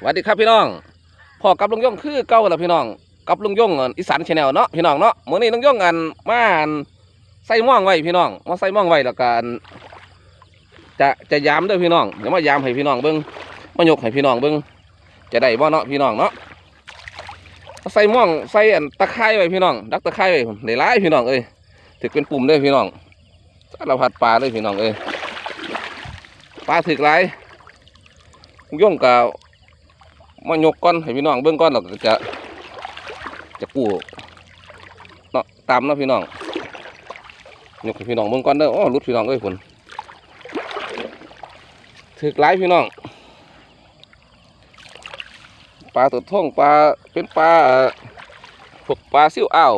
สวัสดีครับพี่น้องพ่อกับลุงย่งคือเก่าแล้วพี่น้อง กับลุงย่งอันอีสานชาแนลเนาะพี่น้องเนาะเมื้อนี้ลุงย่งอันมาใส่หม่องไว้พี่น้องมาใส่หม่องไว้แล้วกันจะจะยามด้อพี่น้องเดี๋ยวมายามให้พี่น้องเบิ่งมายกให้พี่น้องเบิ่งจะได้บ่เนาะพี่น้องเนาะใส่หม่องใส่อันตะไคร้ไว้พี่น้อง ดักตะไคร้ไว้ได้ายพี่น้องเอ้ยถึกเป็นปุ่มเด้อพี่น้องสารพัดปลาเลยพี่น้องเอ้ยปลาถึกหลายลุงย่งก็ มายกก้อนให้พี่น้องเบื้องก้อนเราจะจะกู้เนาะตามเนาะพี่น้องยกให้พี่น้องเบื้องก้อนเด้อโอ้รุดพี่น้องเอ้ยฝนถึกหลายพี่น้องปลาตัวท่องปลาเป็นปลาพวกปลาซิวอ้าว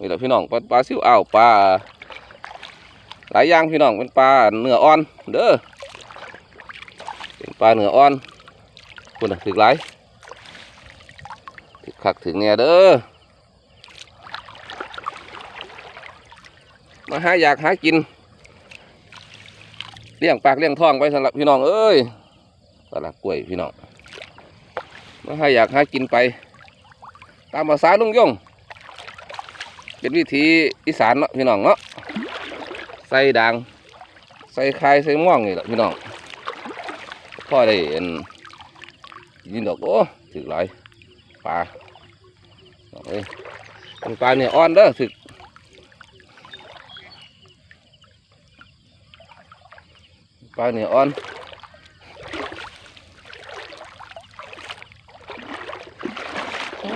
นี่แหละพี่น้องปลาปลาซิวอ้าวปลาหลายอย่างพี่น้องเป็นปลาเนื้ออ่อนเด้อเป็นปลาเนื้ออ่อน คุณถึกหลายถึกคักถึงเนี่ยเด้อมาหาอยากหากินเลี้ยงปากเลี้ยงท้องไว้สำหรับพี่น้องเอ้ยตลาดกล้วยพี่น้องมาหาอยากหากินไป ตามภาษาลุงย่งเป็นวิธีอีสานเนาะพี่น้องเนาะใส่ด่างใส่ไข่ใส่ม่วงนี่แหละพี่น้องพ่อได้ เห็นยินดอกโอ้ถึกหลายปลาดอกเอ้ยเป็นปลาเนี่ยอ่อนเด้อถึกปลาเนี่ยอ่อนโอ้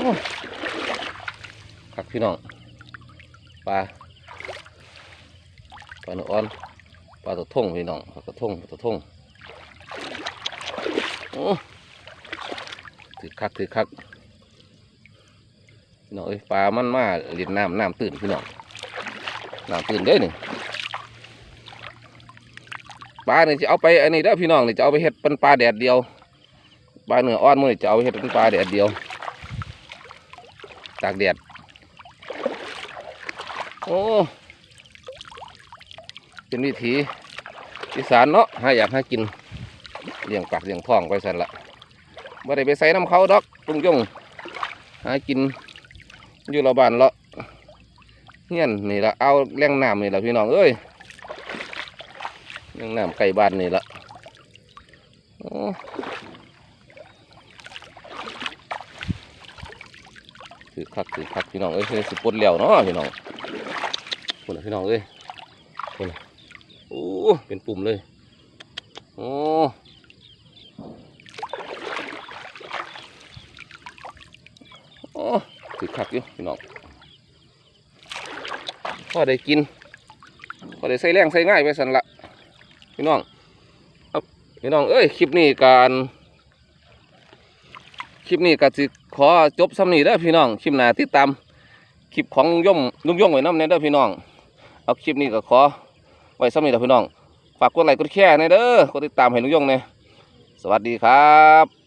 คักพี่น้องปลาปลาเนี่ยอ่อนปลาตัวท่งพี่น้องปลาตัวท่งปลาตัวท่งโอ้ ถือคักถือคักพี่น้องเอ้ยปลามันมาเล่นน้ำน้ำตื่นพี่น้องน้ำตื่นเด้อนี่งปลาเนี่ยจะเอาไปอันนี้เด้อพี่น้องนี่จะเอาไปเฮ็ดเป็นปลาแดดเดียวปลาเนื้ออ่อนมือนี้จะเอาไปเฮ็ดเป็นปลาแดดเดียวตากแดดโอ้เป็นวิถีอีสานเนาะหาอยากหากินเลี้ยงปากเลี้ยงท้องไปสั่นละ บ่ได้ไปใส่น้ำเขาดอกลุงยงหากินอยู่ละบ้านละเฮียนนี่ละเอาแรงน้ำนี่ละพี่น้องเอ้ยแรงน้ำไก่บ้านนี่ละถือคักถือคักพี่น้องเอ้ยเฮ้ยสิปลดแล้วเนาะพี่น้องคนละพี่น้องเอ้ยคนละโอ้เป็นปุ่มเลยโอ้ โอ้ ถือคักอยู่พี่น้องพอได้กินพอได้ใส่แรงใส่ง่ายไปสันละพี่น้องเอาพี่น้องเอ้ยคลิปนี้การคลิปนี้ก็สิขอจบซ้ำนีเด้อพี่น้องคลิปหน้าติดตามคลิปของลุงย่งลุงย่องไว้น้ำในเด้อพี่น้องเอาคลิปนี้ก็ขอไว้ซ้ำนีเด้อพี่น้องฝากกดไลค์กดแชร์ในเด้อกดติดตามให้ลุงย่องเนี่ยสวัสดีครับ